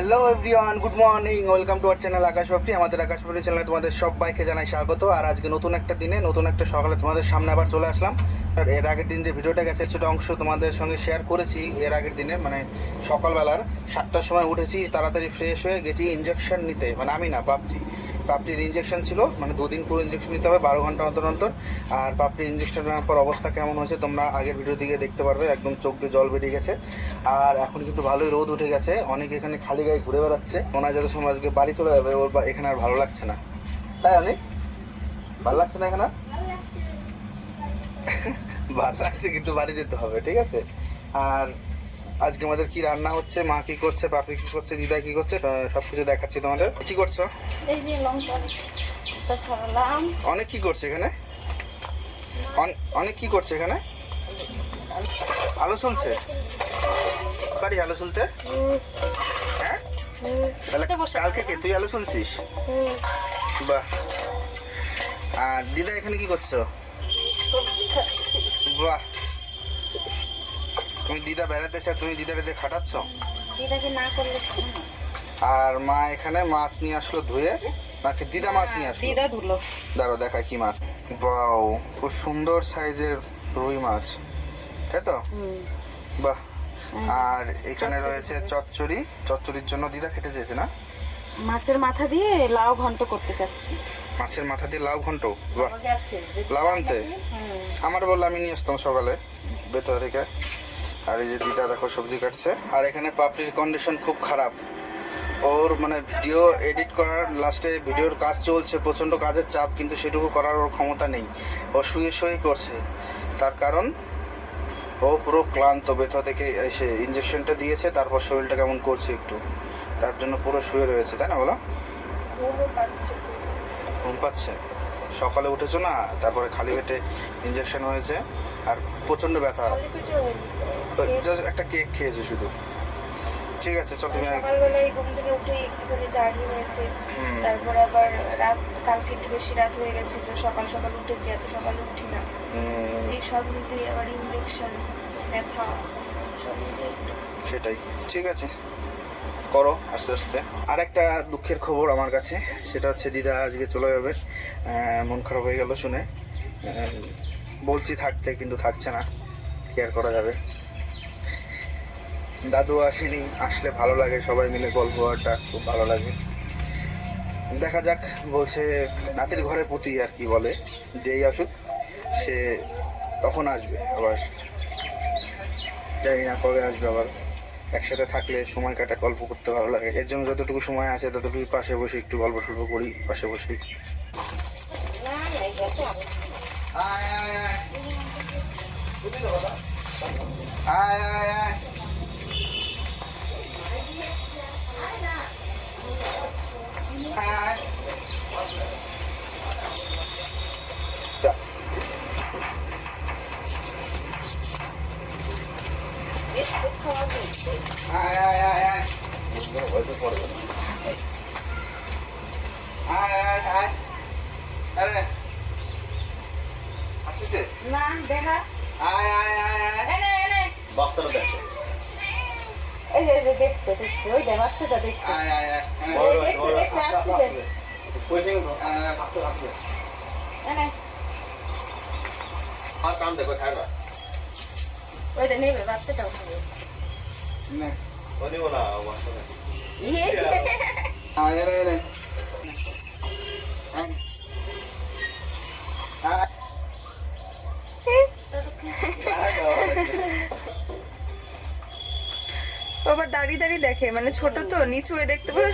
Hello everyone, good morning, welcome to our channel Akash Bapti আমাদের আকাশ বাপটি চ্যানেলে তোমাদের সব বাইকে জানাই স্বাগত। আর আজকে নতুন একটা দিনে, নতুন একটা সকালে তোমাদের সামনে আবার চলে আসলাম। আর এর আগের দিন যে ভিডিওটা গেছে ছোটো অংশ তোমাদের সঙ্গে শেয়ার করেছি। এর আগের দিনে মানে সকালবেলার সাতটার সময় উঠেছি, তাড়াতাড়ি ফ্রেশ হয়ে গেছি ইঞ্জেকশন নিতে। মানে আমি না পাপড়ি পাপড়ির ইঞ্জেকশন ছিল মানে দুদিন পুরো ইঞ্জেকশন নিতে হবে বারো ঘণ্টা অন্তর অন্তর। আর পাপড়ির ইঞ্জেকশন নেওয়ার পর অবস্থা কেমন হয়েছে তোমরা আগের ভিডিও দিকে দেখতে পারবে একদম চোখ দিয়ে জল বেরিয়ে গেছে। আর এখন কিন্তু ভালোই রোদ উঠে গেছে অনেক এখানে খালি গায়ে ঘুরে বেড়াচ্ছে। মনে হয় যত সময় আজকে বাড়ি চলে যাবে ওর বা- এখানে আর ভালো লাগছে না। তাই অনেক? ভালো লাগছে না এখানে? ভালো লাগছে কিন্তু বাড়ি যেতে হবে ঠিক আছে? আর আজকে আমাদের কি রান্না হচ্ছে মা কি করছে বাপি কি করছে দিদা কি করছে সব কিছু দেখাচ্ছি তোমাদের। কি করছ? এই যে লঙ্কা ছড়ালাম। অনেক কি করছে এখানে? অন- অনেক কি করছে এখানে? আলো শুনছে বাড়ি আলো শুনতে হ্যাঁ? কালকে কে? তুই আলো শুনছিস বাহ। আর দিদা এখানে কি করছ? বাহ। তুমি দিদা বেড়াতে চাও তুমি দিদারে খাটাচ্ছ? দিদাকে না করলে আর মা এখানে মাছ নিয়ে আসলো ধুয়ে। নাকি দিদা মাছ নিয়ে আসলো? দিদা ধুলো। দাঁড়ো দেখা কি মাছ। বাও খুব সুন্দর সাইজের রুই মাছ। তাই তো? বাহ। আর এখানে রয়েছে চচ্চড়ি। চচ্চড়ির জন্য দিদা খেতে চেয়েছে না? মাছের মাথা দিয়ে লাউ ঘন্ট করতে চাচ্ছি। মাছের মাথা দিয়ে লাউ ঘন্ট? লাউ আনতে? আমার বলল আমি নিয়ে আসতাম সকালে বেতরা থেকে। আর এই যে দিদা দেখো সবজি কাটছে। আর এখানে পাপড়ির কন্ডিশন খুব খারাপ। ওর মানে ভিডিও এডিট করার লাস্টে ভিডিওর কাজ চলছে, প্রচণ্ড কাজের চাপ, কিন্তু সেটুকু করার ওর ক্ষমতা নেই। ও শুয়ে শুয়ে করছে। তার কারণ, ও পুরো ক্লান্ত, ব্যথা থেকে এসে ইঞ্জেকশনটা দিয়েছে, তারপর শরীরটা কেমন করছে একটু। তার জন্য পুরো শুয়ে রয়েছে, তাই না বলো? ঘুম পাচ্ছে। সকালে উঠেছো না, তারপরে খালি পেটে ইঞ্জেকশন হয়েছে, আর প্রচণ্ড ব্যথা। একটা কেক খেয়েছে শুধু। ঠিক আছে চল তুমি সকালবেলায় ঘুম থেকে উঠে একটুখানি জার্নি হয়েছে। তারপর আবার রাত কালকে একটু বেশি রাত হয়ে গেছিল সকাল সকাল উঠেছি এত সকালে উঠি না। এই সব মিলিয়ে আবার ইঞ্জেকশন ব্যথা সব মিলিয়ে সেটাই। ঠিক আছে। করো আস্তে আস্তে। আর একটা দুঃখের খবর আমার কাছে সেটা হচ্ছে দিদা আজকে চলে যাবে। মন খারাপ হয়ে গেল শুনে। বলছি থাকতে কিন্তু থাকছে না। কেয়ার করা যাবে? দাদু আসেনি, আসলে ভালো লাগে, সবাই মিলে গল্প আড্ডা, খুব ভালো লাগে। দেখা যাক, বলছে নাতির ঘরে পুঁতি আর কি বলে, যেই আসুক, সে তখন আসবে আবার। জানি না কবে আসবে আবার। একসাথে থাকলে সময় কাটা, গল্প করতে ভালো লাগে। এর জন্য যতটুকু সময় আছে ততটুকু পাশে বসে একটু গল্প টল্প করি, পাশে বসে। আয় আয় আয়। আয় আয়। আয় আয় আয় আয় আয় আয় আয় আরে আসিছে না দেখা আয় আয় আয় আয় দেখো। এই যে এই যে দেখতে দেখতে ওই দেখ বাচ্চাটা দেখছে। ওই দেখছে দেখছে আসতেছে। ওইটা নেবে বাচ্চাটাও খাবে। নে আবার দাঁড়িয়ে দাঁড়িয়ে দেখে মানে ছোট তো নিচু হয়ে দেখতে পাবে।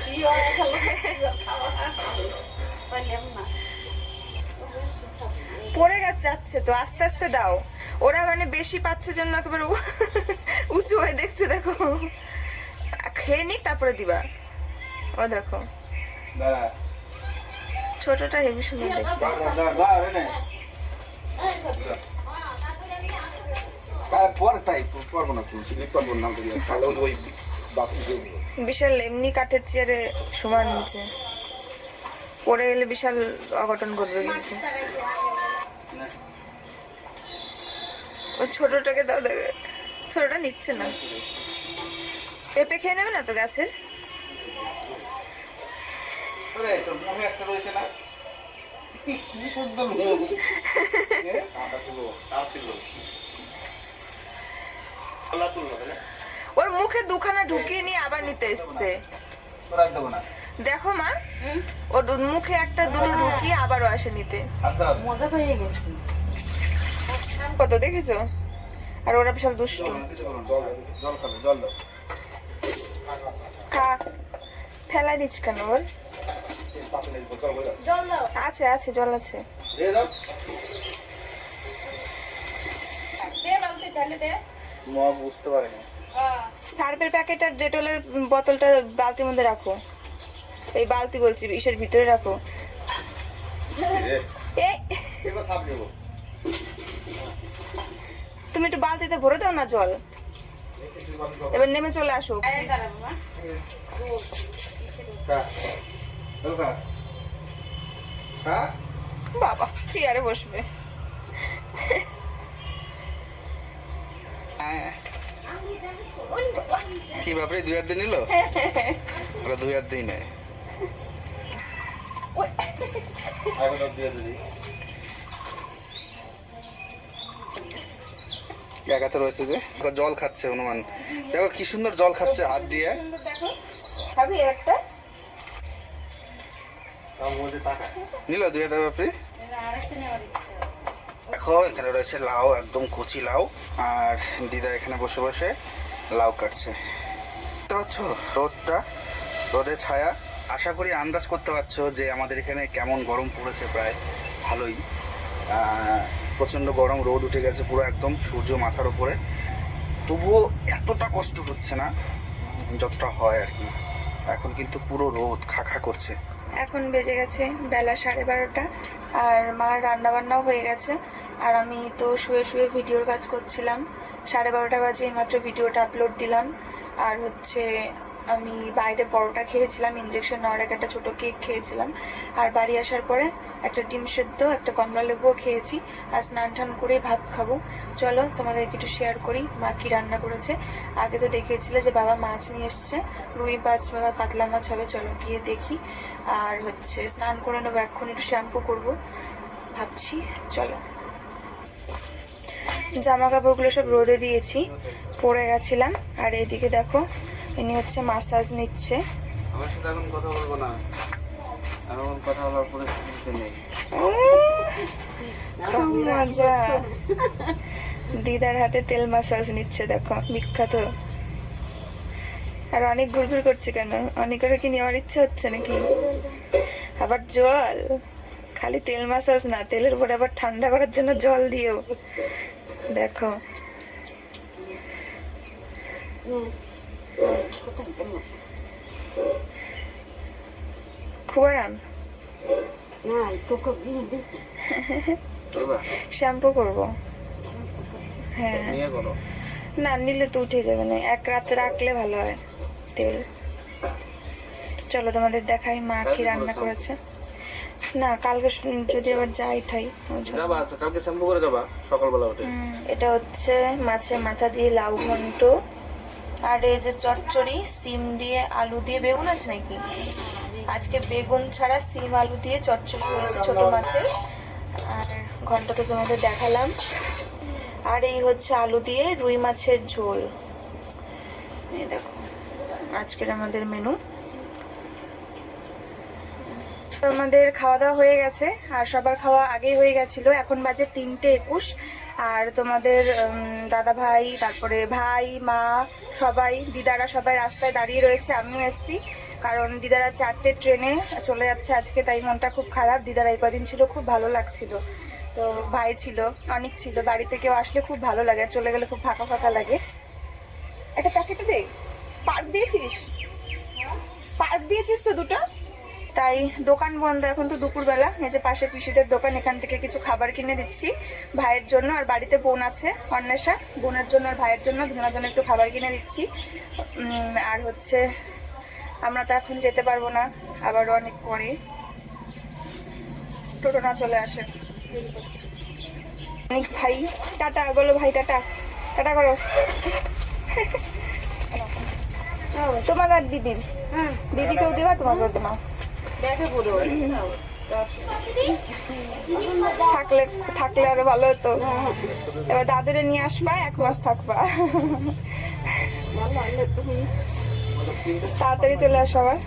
পড়ে গেছে যাচ্ছে তো আস্তে আস্তে দাও। ওরা মানে বেশি পাচ্ছে জন্য একেবারে উঁচু হয়ে দেখছে দেখো। খেয়ে নিক তারপরে দিবা। ও দেখো। ছোটটা হেভি সুন্দর দেখতে। দাঁড়া দাঁড়া দাঁড়া নে পরে তাই পারব না তুই স্লিপ পারব না তাহলে ওই বাকি বিশাল এমনি কাঠের চেয়ারে সমান নিচে পড়ে গেলে বিশাল অঘটন ঘটবে কিন্তু। ও ছোটটাকে দাও দেবে ছোটটা নিচ্ছে না। পেঁপে খেয়ে নেবে না তো গাছের? একটা রয়েছে না? কি সুন্দর খোলা তুললো না ওর মুখে দুখানা ঢুকিয়ে নিয়ে আবার নিতে এসছে। দেখো মা ওর মুখে একটা দুটো ঢুকিয়ে আবারও আসে নিতে। মজা পেয়ে গেছি। কত দেখেছ? আর ওরা বিশাল দুষ্টু। খা। ফেলাই দিচ্ছ কেন ওর? আছে আছে জল আছে। দিয়ে দাও। দে বালতি তাহলে দে। মগ বুঝতে পারেনি। সার্ফের প্যাকেট আর ডেটলের বোতলটা বালতির মধ্যে রাখো। এই বালতি বলছি ইসের ভিতরে রাখো। তুমি একটু বালতিতে ভরে দাও না জল। এবার নেমে চলে আসো। বাবা চেয়ারে বসবে। কি ব্যাপারে দুই হাত দিয়ে নিল? ওরা দুই হাত দিয়ে নেয় জায়গাতে রয়েছে যে? জল খাচ্ছে হনুমান। দেখো, কি সুন্দর জল খাচ্ছে হাত দিয়ে। খাবি নিল দুই হাতের ব্যাপারে দেখো, এখানে রয়েছে লাউ, একদম কচি লাউ, আর দিদা এখানে বসে বসে লাউ কাটছে। রোদটা রোদের ছায়া। আশা করি আন্দাজ করতে পারছ যে আমাদের এখানে কেমন গরম পড়েছে প্রায় ভালোই। প্রচণ্ড গরম, রোদ উঠে গেছে পুরো একদম সূর্য মাথার উপরে। তবুও এতটা কষ্ট হচ্ছে না, যতটা হয় আর কি। এখন কিন্তু পুরো রোদ খা খা করছে। এখন বেজে গেছে বেলা সাড়ে বারোটা। আর মার রান্না বান্নাও হয়ে গেছে। আর আমি তো শুয়ে শুয়ে ভিডিওর কাজ করছিলাম। সাড়ে বারোটা বাজে মাত্র ভিডিওটা আপলোড দিলাম। আর হচ্ছে আমি বাইরে পরোটা খেয়েছিলাম ইঞ্জেকশন নেওয়ার আগে একটা ছোটো কেক খেয়েছিলাম। আর বাড়ি আসার পরে একটা ডিম সেদ্ধ, একটা কমলা লেবুও খেয়েছি। আর স্নান টান করে ভাত খাব। চলো তোমাদেরকে একটু শেয়ার করি মা কী রান্না করেছে। আগে তো দেখিয়েছিলে যে বাবা মাছ নিয়ে এসছে। রুই মাছ বাবা কাতলা মাছ হবে, চলো গিয়ে দেখি। আর হচ্ছে স্নান করে নেব, এখন একটু শ্যাম্পু করব। ভাবছি, চলো। জামা কাপড়গুলো সব রোদে দিয়েছি, পরে গেছিলাম। আর এদিকে দেখো ইনি হচ্ছে মাসাজ নিচ্ছে। আমার সাথে এখন কথা বলব না। এখন কথা বলার পরিস্থিতিতে নেই। খুব মজা। দিদার হাতে তেল মাসাজ নিচ্ছে দেখো বিখ্যাত। আর অনেক ঘুরঘুর করছে কেন? অনেকের কি নেওয়ার ইচ্ছা হচ্ছে নাকি? আবার জল। খালি তেল মাসাজ না তেলের উপরে আবার ঠান্ডা করার জন্য জল দিও। দেখো। খুব আরাম করবা? শ্যাম্পু করব। হ্যাঁ। না নিলে তো উঠে যাবে না। এক রাতে রাখলে ভালো হয় তেল। চলো তোমাদের দেখাই মা কি রান্না করেছে। না কালকে যদি আবার যাই ঠাই ওই জন্য। যাবা কালকে শ্যাম্পু করে যাবা সকালবেলা উঠে। এটা হচ্ছে মাছের মাথা দিয়ে লাউ ঘন্ট। আর এই যে চচ্চড়ি, সিম দিয়ে আলু দিয়ে বেগুন আছে নাকি? আজকে বেগুন ছাড়া সিম, আলু দিয়ে চচ্চড়ি হয়েছে ছোট মাছের। আর ঘন্ট তো তোমাদের দেখালাম। আর এই হচ্ছে আলু দিয়ে রুই মাছের ঝোল। এই দেখো, আজকের আমাদের মেনু। আমাদের খাওয়া দাওয়া হয়ে গেছে, আর সবার খাওয়া আগেই হয়ে গেছিল। এখন বাজে তিনটে একুশ। আর তোমাদের দাদা ভাই তারপরে ভাই, মা, সবাই, দিদারা সবাই রাস্তায় দাঁড়িয়ে রয়েছে, আমিও এসছি। কারণ দিদারা চারটে ট্রেনে চলে যাচ্ছে আজকে, তাই মনটা খুব খারাপ। দিদারা এই কদিন ছিল, খুব ভালো লাগছিল। তো ভাই ছিল, অনেক ছিল, বাড়িতে কেউ আসলে খুব ভালো লাগে, আর চলে গেলে খুব ফাঁকা ফাঁকা লাগে। একটা প্যাকেটে দে। পার্ক দিয়েছিস? পার্ক দিয়েছিস তো দুটো? তাই দোকান বন্ধ এখন তো দুপুরবেলা। এই যে পাশে পিসিদের দোকান এখান থেকে কিছু খাবার কিনে দিচ্ছি। ভাইয়ের জন্য আর বাড়িতে বোন আছে অন্বেষা। বোনের জন্য আর ভাইয়ের জন্য দুজনের জন্য একটু খাবার কিনে দিচ্ছি। আর হচ্ছে আমরা তো এখন যেতে পারব না আবার অনেক পরে। টোটো না চলে আসে। অনেক ভাই। টাটা বলো ভাই টাটা। টাটা করো। তোমার আর দিদির? দিদিকেও দেবা তোমাকেও দেবা। থাকলে থাকলে আরও ভালো হতো। এবার দাদুরে নিয়ে আসবা, এক মাস থাকবা। তাড়াতাড়ি চলে আসো আবার।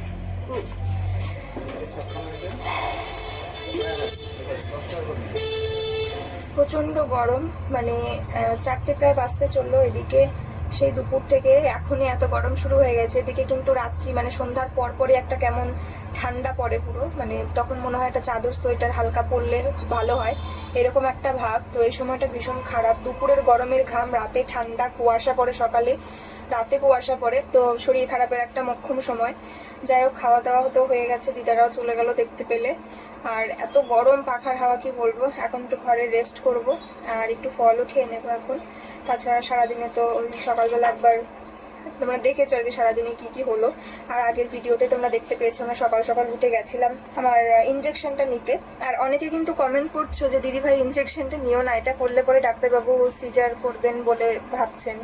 প্রচণ্ড গরম মানে চারটে প্রায় বাঁচতে চলল এদিকে। সেই দুপুর থেকে এখনই এত গরম শুরু হয়ে গেছে। এদিকে কিন্তু রাত্রি মানে সন্ধ্যার পর পরই একটা কেমন ঠান্ডা পড়ে পুরো। মানে তখন মনে হয় একটা চাদর, সোয়েটার হালকা পরলে ভালো হয়। এরকম একটা ভাব। তো এই সময়টা ভীষণ খারাপ। দুপুরের গরমের ঘাম, রাতে ঠান্ডা, কুয়াশা পড়ে সকালে। রাতে কুয়াশা পড়ে তো শরীর খারাপের একটা মক্ষম সময়। যাই হোক খাওয়া দাওয়া হতেও হয়ে গেছে, দিদারাও চলে গেল দেখতে পেলে। আর এত গরম পাখার হাওয়া কি বলব? এখন একটু ঘরে রেস্ট করব, আর একটু ফলও খেয়ে নেব এখন। তাছাড়া সারাদিনে তো সকালবেলা একবার তোমরা দেখেছ আর কি সারাদিনে কি কি হলো। আর আগের ভিডিওতে তোমরা দেখতে পেয়েছ, আমরা সকাল সকাল উঠে গেছিলাম আমার ইঞ্জেকশনটা নিতে। আর অনেকে কিন্তু কমেন্ট করছ যে দিদি ভাই ইঞ্জেকশনটা নিও না, এটা করলে পরে ডাক্তারবাবু সিজার করবেন বলে ভাবছেন।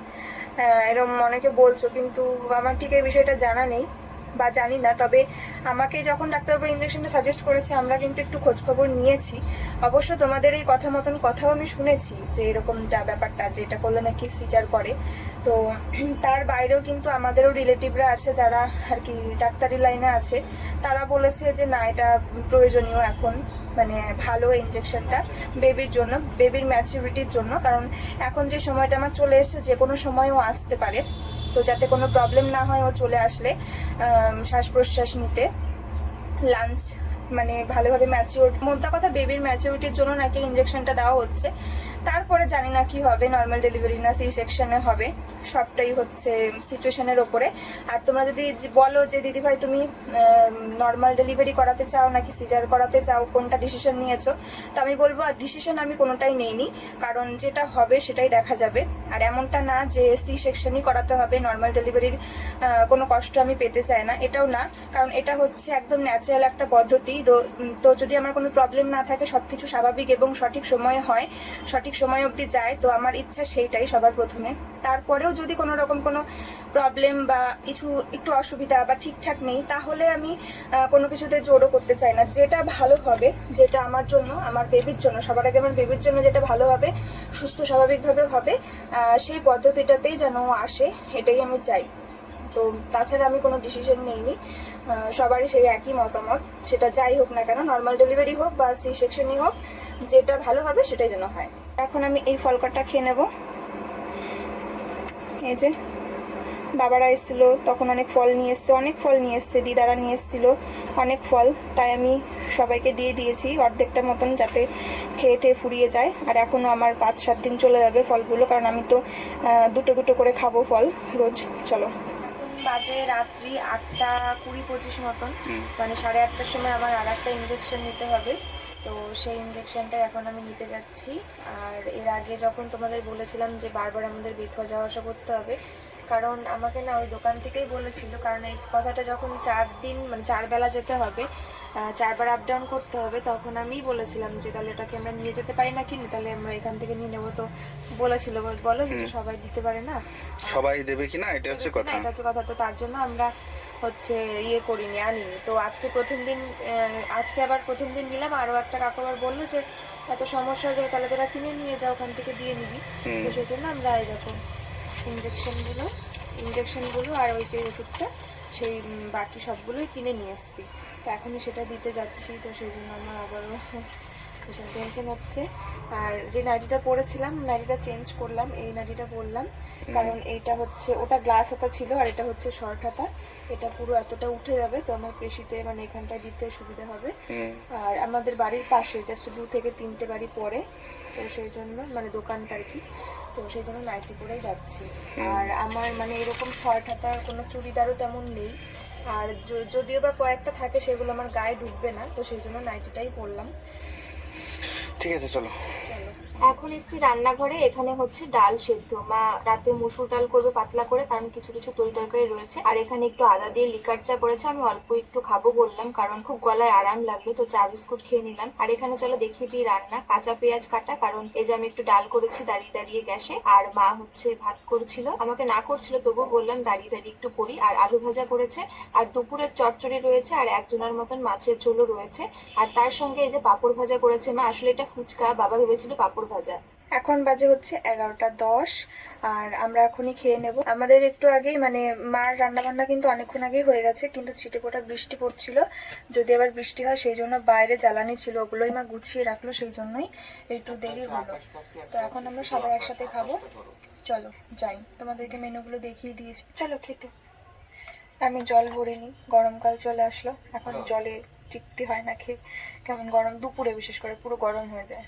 এরম অনেকে বলছো, কিন্তু আমার ঠিক এই বিষয়টা জানা নেই বা জানি না। তবে আমাকে যখন ডাক্তারবাবু ইঞ্জেকশনটা সাজেস্ট করেছে, আমরা কিন্তু একটু খোঁজ খবর নিয়েছি। অবশ্য তোমাদের এই কথা মতন কথাও আমি শুনেছি যে এরকমটা ব্যাপারটা, যে এটা করলে নাকি সিজার করে। তো তার বাইরেও কিন্তু আমাদেরও রিলেটিভরা আছে যারা আর কি ডাক্তারি লাইনে আছে। তারা বলেছে যে, না, এটা প্রয়োজনীয় এখন। মানে ভালো ইঞ্জেকশনটা বেবির জন্য বেবির ম্যাচুরিটির জন্য। কারণ এখন যে সময়টা আমার চলে এসেছে, যে কোনো সময়ও আসতে পারে। তো যাতে কোনো প্রবলেম না হয় ও চলে আসলে শ্বাস প্রশ্বাস নিতে। লাঞ্চ মানে ভালোভাবে ম্যাচিওর মোদ্দা কথা বেবির ম্যাচিউরিটির জন্য নাকি ইঞ্জেকশনটা দেওয়া হচ্ছে। তারপরে জানি না কি হবে নর্মাল ডেলিভারি না সি সেকশনে হবে। সবটাই হচ্ছে সিচুয়েশনের ওপরে। আর তোমরা যদি বলো যে দিদি ভাই তুমি নর্মাল ডেলিভারি করাতে চাও নাকি সিজার করাতে চাও, কোনটা ডিসিশন নিয়েছো? তো আমি বলব, আর ডিসিশন আমি কোনোটাই নেইনি। কারণ যেটা হবে সেটাই দেখা যাবে। আর এমনটা না যে সি সেকশনই করাতে হবে। নর্মাল ডেলিভারির কোনো কষ্ট আমি পেতে চাই না। এটাও না। কারণ এটা হচ্ছে একদম ন্যাচারাল একটা পদ্ধতি। তো- যদি আমার কোনো প্রবলেম না থাকে, সবকিছু স্বাভাবিক এবং সঠিক সময়ে হয়, সঠিক সময় অবধি যায়, তো আমার ইচ্ছা সেইটাই সবার প্রথমে। তারপরেও যদি কোনো রকম কোনো প্রবলেম বা কিছু একটু অসুবিধা বা ঠিকঠাক নেই, তাহলে আমি কোনো কিছুতে জোরও করতে চাই না। যেটা ভালো হবে, যেটা আমার জন্য, আমার বেবির জন্য, সবার আগে আমার বেবির জন্য যেটা ভালো হবে, সুস্থ স্বাভাবিকভাবে হবে সেই পদ্ধতিটাতেই যেন আসে, এটাই আমি চাই। তো তাছাড়া আমি কোনো ডিসিশন নেইনি সবারই সেই একই মতামত। সেটা যাই হোক না কেন নর্মাল ডেলিভারি হোক বা সি সেকশনই হোক, যেটা ভালো হবে সেটাই যেন হয়। এখন আমি এই ফলকাটা খেয়ে নেব। এই যে বাবারা এসেছিল তখন অনেক ফল নিয়ে এসছে অনেক ফল নিয়ে এসছে দিদারা নিয়ে এসেছিল অনেক ফল তাই আমি সবাইকে দিয়ে দিয়েছি অর্ধেকটা মতন যাতে খেয়ে টেয়ে ফুরিয়ে যায়। আর এখনও আমার পাঁচ সাত দিন চলে যাবে ফলগুলো কারণ আমি তো দুটো দুটো করে খাব ফল রোজ। চলো। বাজে রাত্রি আটটা কুড়ি পঁচিশ মতন। মানে সাড়ে আটটার সময় আমার আর একটা ইঞ্জেকশন নিতে হবে। তো সেই ইঞ্জেকশনটাই এখন আমি নিতে যাচ্ছি। আর এর আগে যখন তোমাদের বলেছিলাম যে বারবার আমাদের বেথুয়া যাওয়া আসা করতে হবে কারণ আমাকে না ওই দোকান থেকেই বলেছিল কারণ এই কথাটা যখন চার দিন মানে চার বেলা যেতে হবে চারবার আপ ডাউন করতে হবে তখন আমিই বলেছিলাম যে তাহলে এটাকে আমরা নিয়ে যেতে পারি না কি তাহলে আমরা এখান থেকে নিয়ে নেব। তো বলেছিল বলো সবাই দিতে পারে না। সবাই দেবে কিনা? এটা হচ্ছে কথা। না, এটা হচ্ছে কথা। তো তার জন্য আমরা হচ্ছে ইয়ে করিনি আনিনি। তো আজকে প্রথম দিন আজকে আবার প্রথম দিন নিলাম। আরও একটা কাকু আবার বলল যে এত সমস্যা হয়ে যাবে তাহলে তোরা কিনে নিয়ে যাও ওখান থেকে দিয়ে নিবি। তো সেই জন্য আমরা দেখো ইঞ্জেকশনগুলো ইঞ্জেকশনগুলো আর ওই যে ওষুধটা সেই বাকি সবগুলোই কিনে নিয়ে এসছি তো এখনই সেটা দিতে যাচ্ছি তো সেই জন্য আমার আবারও ভীষণ টেনশন হচ্ছে। আর যে নাইটিটা পরেছিলাম নাইটিটা চেঞ্জ করলাম এই নাইটিটা পরলাম কারণ এইটা হচ্ছে ওটা গ্লাস হাতা ছিল আর এটা হচ্ছে শর্ট হাতা। এটা পুরো এতটা উঠে যাবে তো আমার পেশিতে মানে এখানটায় দিতে সুবিধা হবে। আর আমাদের বাড়ির পাশে জাস্ট দু থেকে তিনটে বাড়ি পরে তো সেই জন্য মানে দোকানটা আর কি। তো সেই জন্য নাইটি পরেই যাচ্ছি। আর আমার মানে এরকম শর্ট হাতার কোনো চুড়িদারও তেমন নেই। আর যদিও বা কয়েকটা থাকে সেগুলো আমার গায়ে ঢুকবে না তো সেই জন্য নাইটিটাই পরলাম। ঠিক আছে চলো চলো এখন এসছি রান্নাঘরে, এখানে হচ্ছে ডাল সেদ্ধ। মা রাতে মুসুর ডাল করবে পাতলা করে, কারণ কিছু কিছু তরি তরকারি রয়েছে। আর এখানে একটু আদা দিয়ে লিকার চা করেছে, আমি অল্প একটু খাব বললাম, কারণ খুব গলায় আরাম লাগল তো চা বিস্কুট খেয়ে নিলাম। আর এখানে চলো দেখিয়ে দিই রান্না, কাঁচা পেঁয়াজ কাটা, কারণ এই যে আমি একটু ডাল করেছি দাঁড়িয়ে দাঁড়িয়ে গ্যাসে, আর মা হচ্ছে ভাত করছিল। আমাকে না করছিল, তবুও বললাম দাঁড়িয়ে দাঁড়িয়ে একটু করি, আর আলু ভাজা করেছে, আর দুপুরের চচ্চড়ি রয়েছে, আর একজনের মতন মাছের ঝোলও রয়েছে। আর তার সঙ্গে এই যে পাঁপড় ভাজা করেছে মা, আসলে এটা ফুচকা, বাবা ভেবেছিল পাঁপড় ভাজা এখন বাজে হচ্ছে এগারোটা দশ আর আমরা এখনই খেয়ে নেব। আমাদের একটু আগেই মানে মার রান্না বান্না কিন্তু অনেকক্ষণ আগেই হয়ে গেছে কিন্তু ছিটে ফোটা বৃষ্টি পড়ছিল। যদি আবার বৃষ্টি হয় সেই জন্য বাইরে জ্বালানি ছিল ওগুলোই মা গুছিয়ে রাখল সেই জন্যই একটু দেরি হলো। তো এখন আমরা সবাই একসাথে খাব। চলো যাই। তোমাদেরকে মেনুগুলো দেখিয়ে দিয়েছি। চলো খেতে। আমি জল ভরে নিই। গরমকাল চলে আসলো। এখন জলে তৃপ্তি হয় না খেয়ে। কেমন গরম? দুপুরে বিশেষ করে পুরো গরম হয়ে যায়।